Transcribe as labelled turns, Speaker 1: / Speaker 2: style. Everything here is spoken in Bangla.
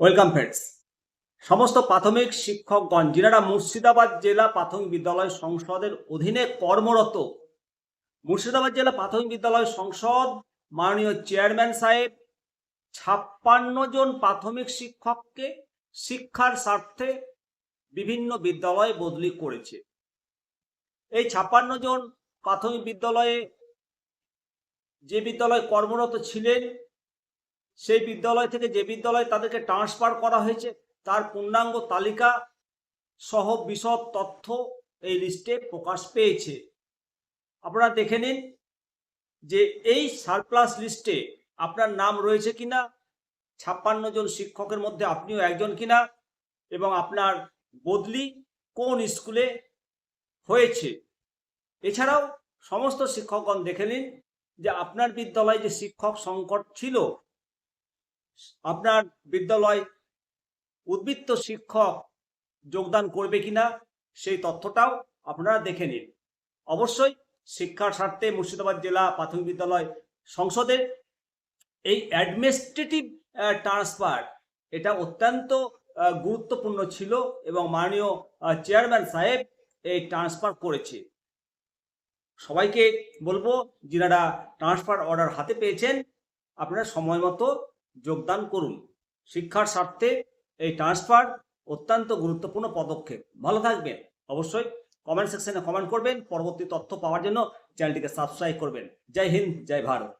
Speaker 1: ওয়েলকাম ফ্রেন্ডস সমস্ত প্রাথমিক শিক্ষকগণ, যিনারা মুর্শিদাবাদ জেলা প্রাথমিক বিদ্যালয় সংসদের অধীনে কর্মরত, মুর্শিদাবাদ জেলা প্রাথমিক বিদ্যালয় সংসদ মাননীয় চেয়ারম্যান সাহেব, ছাপ্পান্ন জন প্রাথমিক শিক্ষককে শিক্ষার স্বার্থে বিভিন্ন বিদ্যালয়ে বদলি করেছে। এই ছাপ্পান্ন জন প্রাথমিক বিদ্যালয়ে যে বিদ্যালয়ে কর্মরত ছিলেন সেই বিদ্যালয় থেকে যে বিদ্যালয়ে তাদেরকে ট্রান্সফার করা হয়েছে, তার পূর্ণাঙ্গ তালিকা সহ বিশদ তথ্য এই লিস্টে প্রকাশ পেয়েছে। আপনারা দেখে নিন যে এই সারপ্লাস লিস্টে আপনার নাম রয়েছে কিনা, ছাপ্পান্ন জন শিক্ষকের মধ্যে আপনিও একজন কিনা, এবং আপনার বদলি কোন স্কুলে হয়েছে। এছাড়াও সমস্ত শিক্ষকগণ দেখে নিন যে আপনার বিদ্যালয়ে যে শিক্ষক সংকট ছিল আপনার বিদ্যালয় উদ্বৃত্ত শিক্ষক যোগদান করবে কিনা সেই তথ্যটাও আপনারা দেখে নিন। অবশ্যই শিক্ষার স্বার্থে মুর্শিদাবাদ জেলা প্রাথমিক বিদ্যালয় সংসদের এই অ্যাডমিনিস্ট্রেটিভ ট্রান্সফার, এটা অত্যন্ত গুরুত্বপূর্ণ ছিল এবং মাননীয় চেয়ারম্যান সাহেব এই ট্রান্সফার করেছে। সবাইকে বলব যিনারা ট্রান্সফার অর্ডার হাতে পেয়েছেন, আপনারা সময় মতো যোগদান করুন। শিক্ষার স্বার্থে এই ট্রান্সফার অত্যন্ত গুরুত্বপূর্ণ পদক্ষেপ। ভালো থাকবেন। অবশ্যই কমেন্ট সেকশনে কমেন্ট করবেন। পরবর্তী তথ্য পাওয়ার জন্য চ্যানেলটিকে সাবস্ক্রাইব করবেন। জয় হিন্দ, জয় ভারত।